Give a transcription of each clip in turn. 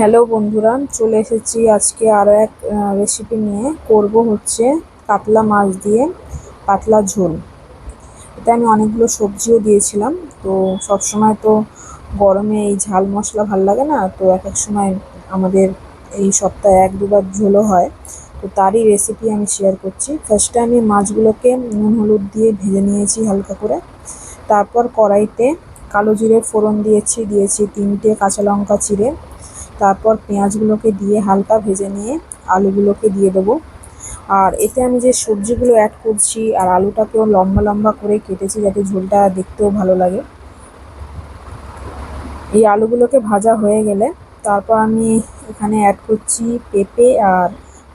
Hello বন্ধুরা, চলে এসেছি আজকে আরও এক রেসিপি নিয়ে। করব হচ্ছে কাতলা মাছ দিয়ে পাতলা ঝোল। এটা আমি অনেকগুলো সবজিও দিয়েছিলাম, তো সব সময় তো গরমে এই ঝাল মশলা ভালো লাগে না, তো এক এক সময় আমাদের এই সপ্তাহে এক দুবার ঝোলও হয়। তো তারই রেসিপি আমি শেয়ার করছি। ফার্স্টে আমি মাছগুলোকে নুন, হলুদ দিয়ে ভেজে নিয়েছি হালকা করে। তারপর কড়াইতে কালো জিরে ফোড়ন দিয়েছি দিয়েছি তিনটে কাঁচা লঙ্কা চিড়ে তারপর পেঁয়াজগুলোকে দিয়ে হালকা ভেজে নিয়ে আলুগুলোকে দিয়ে দেবো। আর এতে আমি যে সবজিগুলো অ্যাড করছি আর আলুটাকেও লম্বা লম্বা করে কেটেছি যাতে ঝোলটা দেখতেও ভালো লাগে। এই আলুগুলোকে ভাজা হয়ে গেলে তারপর আমি এখানে অ্যাড করছি পেঁপে আর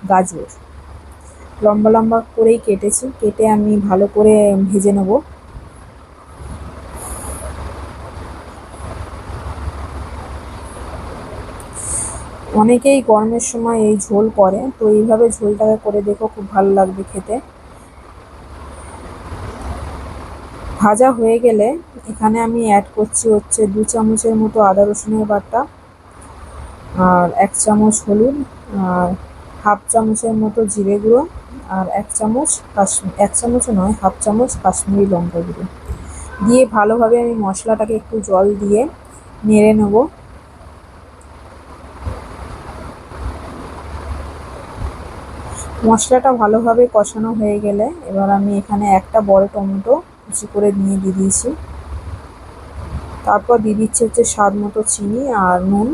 গাজর। লম্বা লম্বা করেই কেটেছি, কেটে আমি ভালো করে ভেজে নেব। অনেকেই গরমের সময় এই ঝোল করে, তো এইভাবে ঝোলটাকে করে দেখো, খুব ভালো লাগবে খেতে। ভাজা হয়ে গেলে এখানে আমি অ্যাড করছি হচ্ছে দু চামচের মতো আদা রসুনের বাটা আর এক চামচ হলুদ আর হাফ চামচের মতো জিরে গুঁড়ো আর এক চামচ কাশ্মীর এক চামচও নয়, হাফ চামচ কাশ্মীরি লঙ্কা গুঁড়ো। দিয়ে ভালোভাবে আমি মশলাটাকে একটু জল দিয়ে নেড়ে নেব। মশলাটা ভালোভাবে কষানো হয়ে গেলে এবার আমি এখানে একটা বড় টমেটো কুচি করে নিয়ে দিয়ে দিয়েছি। তারপর দিয়ে দিচ্ছি হচ্ছে স্বাদ মতো চিনি আর নুন।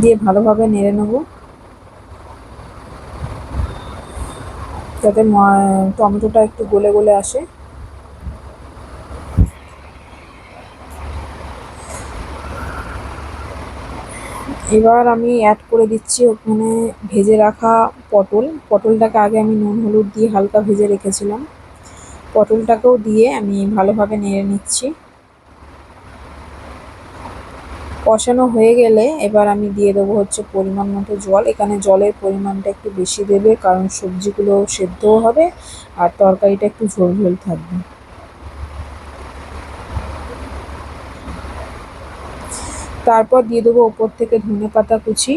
দিয়ে ভালোভাবে নেড়ে নেব। যাতে টমেটোটা একটু গলে গলে আসে। এবার আমি অ্যাড করে দিচ্ছি ওখানে ভেজে রাখা পটল। পটলটাকে আগে আমি নুন, হলুদ দিয়ে হালকা ভেজে রেখেছিলাম। পটলটাকেও দিয়ে আমি ভালোভাবে নেড়ে নিচ্ছি। কষানো হয়ে গেলে এবার আমি দিয়ে দেবো হচ্ছে পরিমাণ মতো জল। এখানে জলের পরিমাণটা একটু বেশি দেবে, কারণ সবজিগুলো সেদ্ধও হবে আর তরকারিটা একটু ঝোল ঝোল থাকবে। তারপর দিয়ে দেবো ওপর থেকে ধনে পাতা কুচি।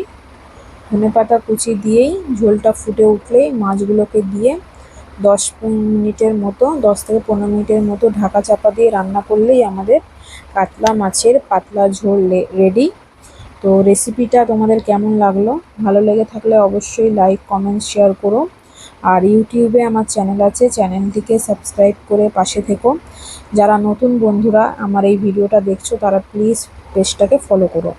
ধনে পাতা কুচি দিয়েই ঝোলটা ফুটে উঠলেই মাছগুলোকে দিয়ে দশ মিনিটের মতো, দশ থেকে পনেরো মিনিটের মতো ঢাকা চাপা দিয়ে রান্না করলেই আমাদের কাতলা মাছের পাতলা ঝোল রেডি তো রেসিপিটা তোমাদের কেমন লাগল? ভালো লেগে থাকলে অবশ্যই লাইক কমেন্ট শেয়ার করো। আর ইউটিউবে আমার চ্যানেল আছে চ্যানেলটিকে সাবস্ক্রাইব করে পাশে থেকো। যারা নতুন বন্ধুরা আমার এই ভিডিওটা দেখছ, তারা প্লিজ পেজটাকে ফলো করো।